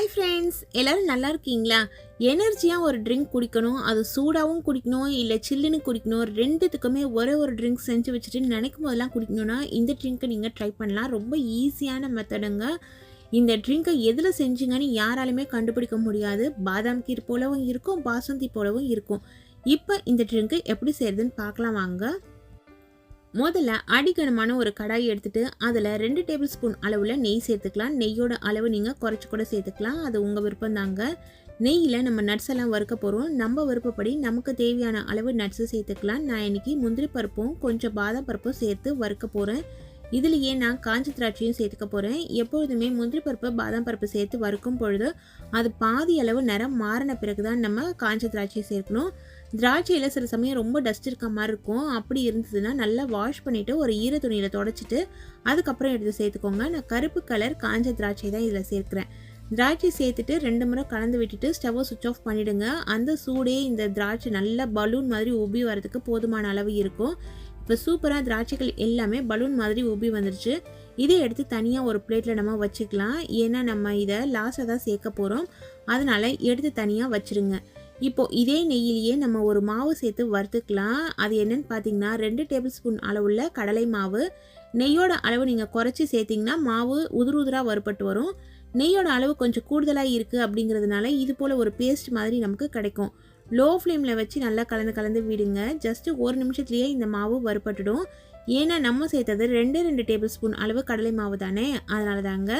Hi friends எல்லோரும் நல்லா இருக்கீங்களா? எனர்ஜியாக ஒரு ட்ரிங்க் குடிக்கணும் அது சூடாகவும் குடிக்கணும் இல்லை சில்லுன்னு குடிக்கணும் ரெண்டுத்துக்குமே ஒரே ஒரு ட்ரிங்க் செஞ்சு வச்சுட்டு நினைக்கும் போதெல்லாம் குடிக்கணும்னா இந்த ட்ரிங்க்கை நீங்கள் ட்ரை பண்ணலாம். ரொம்ப ஈஸியான மெத்தடுங்க இந்த ட்ரிங்க்கை எதில் செஞ்சீங்கன்னு யாராலுமே கண்டுபிடிக்க முடியாது. பாதாம் கீர் போலவும் இருக்கும் பாசந்தி போலவும் இருக்கும். இப்போ இந்த ட்ரிங்க்கு எப்படி செய்யுதுன்னு பார்க்கலாம் வாங்க. முதல்ல அடிக்கனமான ஒரு கடாய் எடுத்துட்டு அதில் ரெண்டு டேபிள் ஸ்பூன் அளவில் நெய் சேர்த்துக்கலாம். நெய்யோட அளவு நீங்கள் குறைச்சி கூட சேர்த்துக்கலாம். அது உங்கள் விருப்பம் தாங்க. நெய்யில் நம்ம நட்ஸ் எல்லாம் வறுக்க போகிறோம் நம்ம விருப்பப்படி நமக்கு தேவையான அளவு நட்ஸு சேர்த்துக்கலாம். நான் இன்னைக்கு முந்திரி பருப்பும் கொஞ்சம் பாதாம் பருப்பும் சேர்த்து வறுக்க போகிறேன் இதுலேயே நான் காஞ்ச திராட்சையும் சேர்த்துக்க போகிறேன் எப்பொழுதுமே முந்திரி பருப்பு பாதாம் பருப்பு சேர்த்து வறுக்கும் பொழுது அது பாதி அளவு நிறம் மாறின பிறகு தான் நம்ம காஞ்ச திராட்சையை சேர்க்கணும். திராட்சையில் சில சமயம் ரொம்ப டஸ்ட் இருக்க மாதிரி இருக்கும். அப்படி இருந்ததுன்னா நல்லா வாஷ் பண்ணிவிட்டு ஒரு ஈர துணியில் தொடச்சிட்டு அதுக்கப்புறம் எடுத்து சேர்த்துக்கோங்க. நான் கருப்பு கலர் காஞ்ச திராட்சை தான் இதில் சேர்க்குறேன். திராட்சை சேர்த்துட்டு ரெண்டு முறை கலந்து விட்டுட்டு ஸ்டவ்வை சுவிச் ஆஃப் பண்ணிவிடுங்க அந்த சூடே இந்த திராட்சை நல்லா பலூன் மாதிரி உபி வரதுக்கு போதுமான அளவு இருக்கும். இப்போ சூப்பராக திராட்சைகள் எல்லாமே பலூன் மாதிரி உபி வந்துருச்சு. இதை எடுத்து தனியாக ஒரு பிளேட்டில் நம்ம வச்சுக்கலாம். ஏன்னா நம்ம இதை லாஸ்ட்டாக தான் சேர்க்க போகிறோம் அதனால் எடுத்து தனியாக வச்சுருங்க. இப்போது இதே நெய்யிலேயே நம்ம ஒரு மாவு சேர்த்து வறுத்துக்கலாம். அது என்னன்னு பார்த்தீங்கன்னா ரெண்டு டேபிள் ஸ்பூன் அளவுள்ள கடலை மாவு. நெய்யோட அளவு நீங்கள் குறைச்சி சேர்த்திங்கன்னா மாவு உதிர் உதிராக வறுப்பட்டு வரும். நெய்யோட அளவு கொஞ்சம் கூடுதலாக இருக்குது அப்படிங்கிறதுனால இது போல் ஒரு பேஸ்ட் மாதிரி நமக்கு கிடைக்கும். லோ ஃப்ளேமில் வச்சு நல்லா கலந்து கலந்து விடுங்க. ஜஸ்ட்டு ஒரு நிமிஷத்துலேயே இந்த மாவு வறுப்பட்டுடும் ஏன்னா நம்ம சேர்த்தது ரெண்டு ரெண்டு டேபிள் ஸ்பூன் அளவு கடலை மாவு தானே? அதனால தாங்க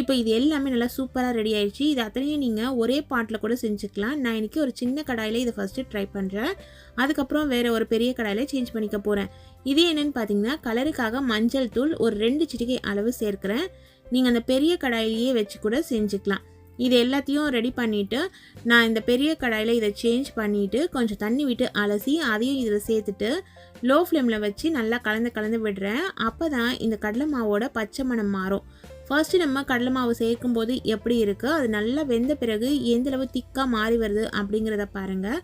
இப்போ இது எல்லாமே நல்லா சூப்பராக ரெடி ஆயிடுச்சு. இது அத்தனையும் நீங்கள் ஒரே பாட்டில் கூட செஞ்சுக்கலாம். நான் இன்றைக்கி ஒரு சின்ன கடாயில் இதை ஃபஸ்ட்டு ட்ரை பண்ணுறேன் அதுக்கப்புறம் வேறு ஒரு பெரிய கடாயில் சேஞ்ச் பண்ணிக்க போகிறேன் இது என்னென்னு பார்த்தீங்கன்னா கலருக்காக மஞ்சள் தூள் ஒரு ரெண்டு சிட்டிகை அளவு சேர்க்குறேன். நீங்கள் அந்த பெரிய கடாயிலேயே வச்சு கூட செஞ்சுக்கலாம். இது எல்லாத்தையும் ரெடி பண்ணிவிட்டு நான் இந்த பெரிய கடாயில் இதை சேஞ்ச் பண்ணிவிட்டு கொஞ்சம் தண்ணி விட்டு அலசி அதையும் இதில் சேர்த்துட்டு லோ ஃப்ளேமில் வச்சு நல்லா கலந்து கலந்து விடுறேன். அப்போ தான் இந்த கடலை மாவோட பச்சை மணம் மாறும். ஃபர்ஸ்ட்டு நம்ம கடலை மாவு சேர்க்கும் போது எப்படி இருக்குது அது நல்லா வெந்த பிறகு எந்தளவு திக்காக மாறி வருது அப்படிங்கிறத பாருங்கள்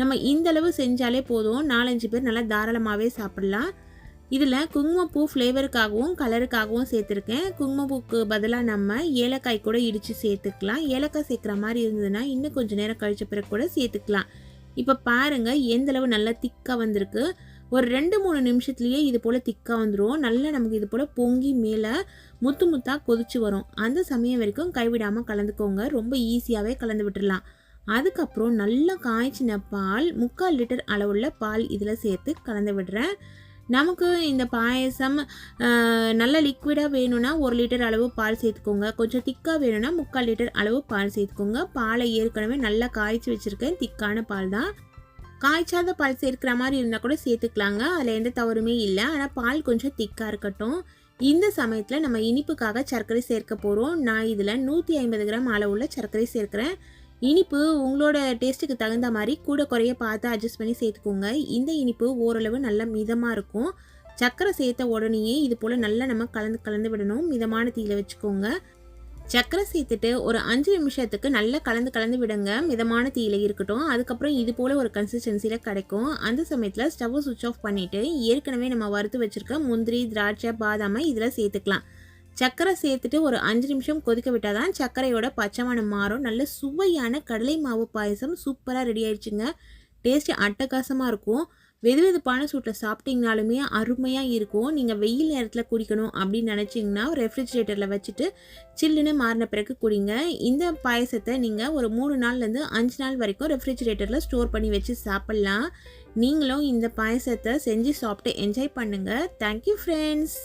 நம்ம இந்தளவு செஞ்சாலே போதும். நாலஞ்சு பேர் நல்லா தாராளமாகவே சாப்பிட்லாம். இதில் குங்குமப்பூ ஃப்ளேவருக்காகவும் கலருக்காகவும் சேர்த்துருக்கேன். குங்குமப்பூக்கு பதிலாக நம்ம ஏலக்காய் கூட இடித்து சேர்த்துக்கலாம். ஏலக்காய் சேர்க்குற மாதிரி இருந்ததுன்னா இன்னும் கொஞ்சம் நேரம் கழிச்ச பிறகு கூட சேர்த்துக்கலாம். இப்போ பாருங்கள் எந்தளவு நல்லா திக்காக வந்திருக்கு. ஒரு ரெண்டு மூணு நிமிஷத்துலேயே இது போல் திக்காக வந்துடும் நல்லா நமக்கு இது போல் பொங்கி மேலே முத்து முத்தாக கொதிச்சு வரும். அந்த சமயம் வரைக்கும் கைவிடாமல் கலந்துக்கோங்க. ரொம்ப ஈஸியாகவே கலந்து விட்டுடலாம் அதுக்கப்புறம் நல்லா காய்ச்சின பால் முக்கால் லிட்டர் அளவுள்ள பால் இதில் சேர்த்து கலந்து விடுறேன். நமக்கு இந்த பாயசம் நல்ல லிக்விடாக வேணும்னா ஒரு லிட்டர் அளவு பால் சேர்த்துக்கோங்க. கொஞ்சம் திக்காக வேணும்னா முக்கால் லிட்டர் அளவு பால் சேர்த்துக்கோங்க. பாலை ஏற்கனவே நல்லா காய்ச்சி வச்சுருக்கேன். திக்கான பால் தான். காய்ச்சாத பால் சேர்க்குற மாதிரி இருந்தால் கூட சேர்த்துக்கலாங்க. அதில் எந்த தவறுமே இல்லை. ஆனால் பால் கொஞ்சம் திக்காக இருக்கட்டும். இந்த சமயத்தில் நம்ம இனிப்புக்காக சர்க்கரை சேர்க்க போகிறோம் நான் இதில் நூற்றி ஐம்பது கிராம் அளவுள்ள சர்க்கரை சேர்க்குறேன். இனிப்பு உங்களோட டேஸ்ட்டுக்கு தகுந்த மாதிரி கூட குறைய பார்த்து அட்ஜஸ்ட் பண்ணி சேர்த்துக்கோங்க. இந்த இனிப்பு ஓரளவு நல்ல மிதமாக இருக்கும். சர்க்கரை சேர்த்த உடனேயே இது போல் நல்லா நம்ம கலந்து கலந்து விடணும். மிதமான தீயில் வச்சுக்கோங்க. சர்க்கரை சேர்த்துட்டு ஒரு அஞ்சு நிமிஷத்துக்கு நல்லா கலந்து கலந்து விடுங்க. மிதமான தீயில் இருக்கட்டும். அதுக்கப்புறம் இது போல் ஒரு கன்சிஸ்டன்சியில் கிடைக்கும். அந்த சமயத்தில் ஸ்டவ்வை சுவிச் ஆஃப் பண்ணிவிட்டு ஏற்கனவே நம்ம வறுத்து வச்சுருக்க முந்திரி திராட்சை பாதாமை இதில் சேர்த்துக்கலாம். சக்கரை சேர்த்துட்டு ஒரு அஞ்சு நிமிஷம் கொதிக்க விட்டால் தான் சர்க்கரையோட பச்சைமணம் மாறும். நல்ல சுவையான கடலை மாவு பாயசம் சூப்பராக ரெடி ஆயிடுச்சுங்க. டேஸ்ட்டு அட்டகாசமாக இருக்கும். வெது வெதுப்பான சூட்டில் சாப்பிட்டீங்கனாலுமே அருமையாக இருக்கும். நீங்கள் வெயில் நேரத்தில் குடிக்கணும் அப்படின்னு நினச்சிங்கன்னா ரெஃப்ரிஜிரேட்டரில் வச்சுட்டு சில்லுன்னு மாறின பிறகு குடிங்க. இந்த பாயசத்தை நீங்கள் ஒரு மூணு நாள்லேருந்து அஞ்சு நாள் வரைக்கும் ரெஃப்ரிஜிரேட்டரில் ஸ்டோர் பண்ணி வச்சு சாப்பிட்லாம். நீங்களும் இந்த பாயசத்தை செஞ்சு சாப்பிட்டு என்ஜாய் பண்ணுங்கள் தேங்க்யூ ஃப்ரெண்ட்ஸ்